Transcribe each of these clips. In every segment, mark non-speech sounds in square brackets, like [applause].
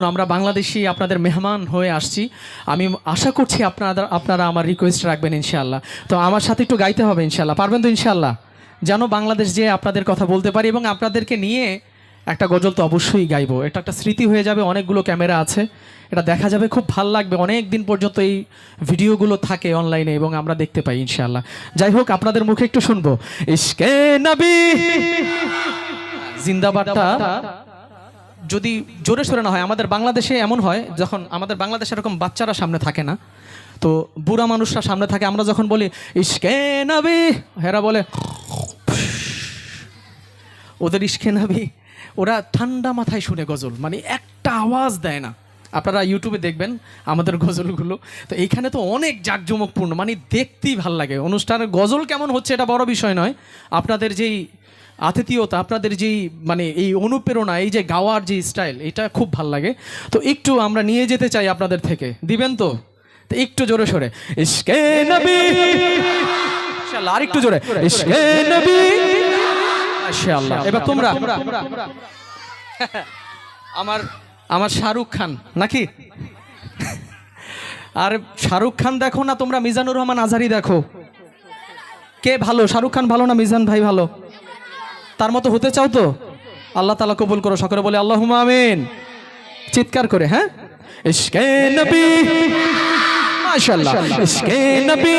আমরা বাংলাদেশি আপনাদের মেহমান হয়ে আসছি। আমি আশা করছি আপনারা আপনারা আমার রিকোয়েস্ট রাখবেন ইনশাআল্লাহ। তো আমার সাথে একটু গাইতে হবে ইনশাআল্লাহ। পারবেন তো ইনশাআল্লাহ? যেন বাংলাদেশ যে আপনাদের কথা বলতে পারি এবং আপনাদেরকে নিয়ে একটা গজল তো অবশ্যই গাইবো। এটা একটা স্মৃতি হয়ে যাবে, অনেকগুলো ক্যামেরা আছে। এটা দেখা যাবে, খুব ভালো লাগবে। অনেক দিন পর্যন্ত এই ভিডিওগুলো থাকে অনলাইনে এবং আমরা দেখতে পাই ইনশাআল্লাহ। যাই হোক, আপনাদের মুখে একটু শুনব। ইশকে নবী! জিন্দাবাদটা যদি জোরে সোরে না হয়, আমাদের বাংলাদেশে এমন হয় যখন আমাদের বাংলাদেশে এরকম বাচ্চারা সামনে থাকে না। তো বুড়া মানুষরা সামনে থাকে, আমরা যখন বলি ইস্কে নাবি হেরা বলে, ওদের ইস্কে নাবি ওরা ঠান্ডা মাথায় শুনে গজল মানে একটা আওয়াজ দেয় না। আপনারা ইউটিউবে দেখবেন আমাদের গজলগুলো, তো এইখানে তো অনেক জাঁকজমকপূর্ণ মানে দেখতেই ভালো লাগে। অনুষ্ঠানের গজল কেমন হচ্ছে এটা বড় বিষয় নয়। আপনাদের যেই আতিথিয়তা আপনাদের যেই মানে এই অনুপ্রেরণা এই যে গাওয়ার যে স্টাইল এটা খুব ভালো লাগে। তো একটু আমরা নিয়ে যেতে চাই আপনাদের থেকে। দিবেন তো? তো একটু জোরে সরে। ইশকে নবী! আর একটু জোরে। ইশকে নবী! মাশাআল্লাহ এবার তোমরা। [laughs] আমার আমার শাহরুখ খান নাকি? আর শাহরুখ খান দেখো না তোমরা মিজানুর রহমান আজহারি দেখো। কে ভালো? শাহরুখ খান ভালো না মিজান ভাই ভালো? তার মতো হতে চাও তো? আল্লাহ তালা কবুল করো, সকলে বলে আল্লাহ আমিন। চিৎকার করে হ্যাঁ? ইশকে নবী মাশাল্লাহ ইশকে নবী।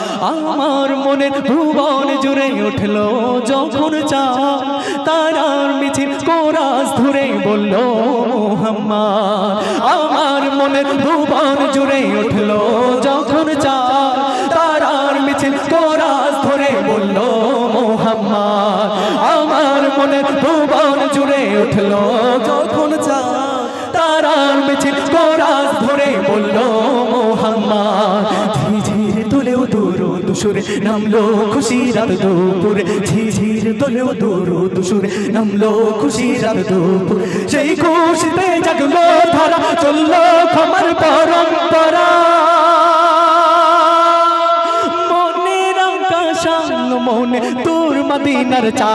আমার মনে ভুবন জুড়ে উঠল যখন চা, তারার মিছিল কোরাস ধরে বলল, মোহাম্মদ, আমার মনে ভুবন জুড়ে উঠল যখন চা, তারার মিছিল কোরাস ধরে বলল, মোহাম্মদ, আমার মনে ভুবন জুড়ে উঠল যখন চা, তারার মিছিল কোরাস ধরে বলল তোলেও দুসুরে নামলো খুশি রাত দুপুর। ঝিঝির তোলো দূর দুসুরে নামলো খুশি রাত দুপুর। সেই খুশিতে জাগলো ধারা, চলল খামার পরম্পরা। মনে মনের আকাশান মনে তোর মদিনার চা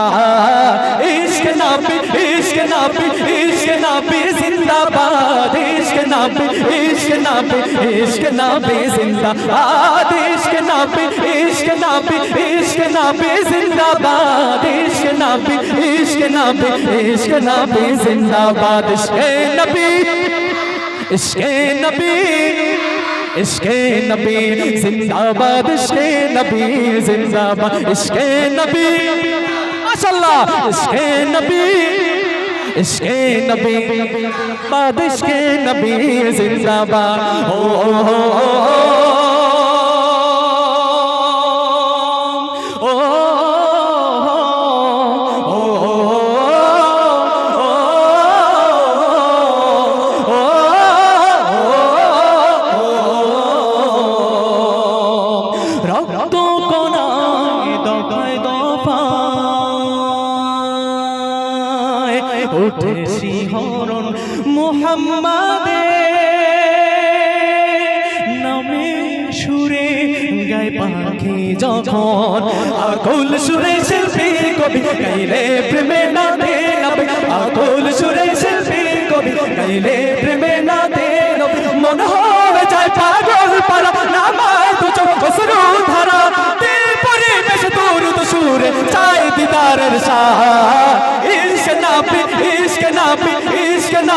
ইশক নাবি ইশক নাবি ইশক নাবি জিন্দাবাদ ইশক নাবি ইশক নাবি ইশক নাবি জিন্দাবাদ ইশক নাবি ইশক নাবি ইশক নাবি জিন্দাবাদ ইশক নাবি ইশক নাবি ইশক নাবি জিন্দাবাদ ইশক নবী ইশক নবী इश्क नबी जिंदाबाद इश्क नबी जिंदाबाद इश्क नबी माशाल्लाह इश्क नबी इश्क नबी बाद इश्क नबी जिंदाबाद हो हो हो শিহরণ মোহাম্মদে। নামে সুরে গায় পাখি যখন আকুল সুরে শিল্পী কবি গাইলে প্রেমে নামে। আকুল সুরে শিল্পী কবি গাইলে প্রেমে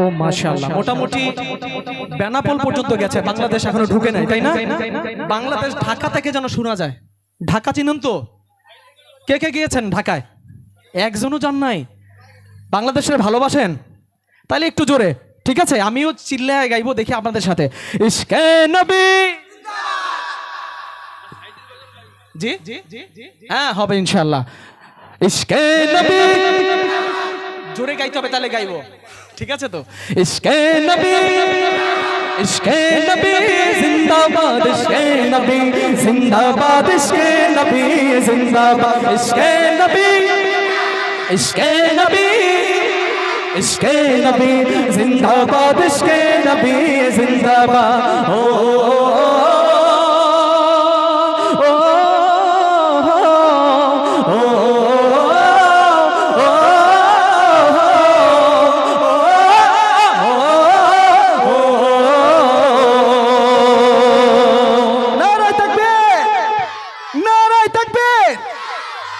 ও মাশাআল্লাহ। মোটামুটি বেনাপোল পর্যন্ত গেছে, বাংলাদেশ এখনও ঢুকে নাই, তাই না? বাংলাদেশ ঢাকা থেকে যেন শোনা যায়। ঢাকা চিনুন তো? কে কে গিয়েছেন ঢাকায়? একজনও যান নাই। বাংলাদেশের ভালোবাসেন? তাহলে একটু জোরে, ঠিক আছে? আমিও চিল্লায় গাইবো, দেখি আপনাদের সাথে। নবী? জি? হ্যাঁ হবে ইনশাল্লাহ জোরে গাইতে হবে তাহলে গাইবো। ঠিক আছে তো? ইশকে নবী ইশকে নবী, জিন্দাবাদ, ইশকে নবী, জিন্দাবাদ, ইশকে নবী, জিন্দাবাদ, ইশকে নবী ইশকে নবী ইশকে নবী, জিন্দাবাদ ও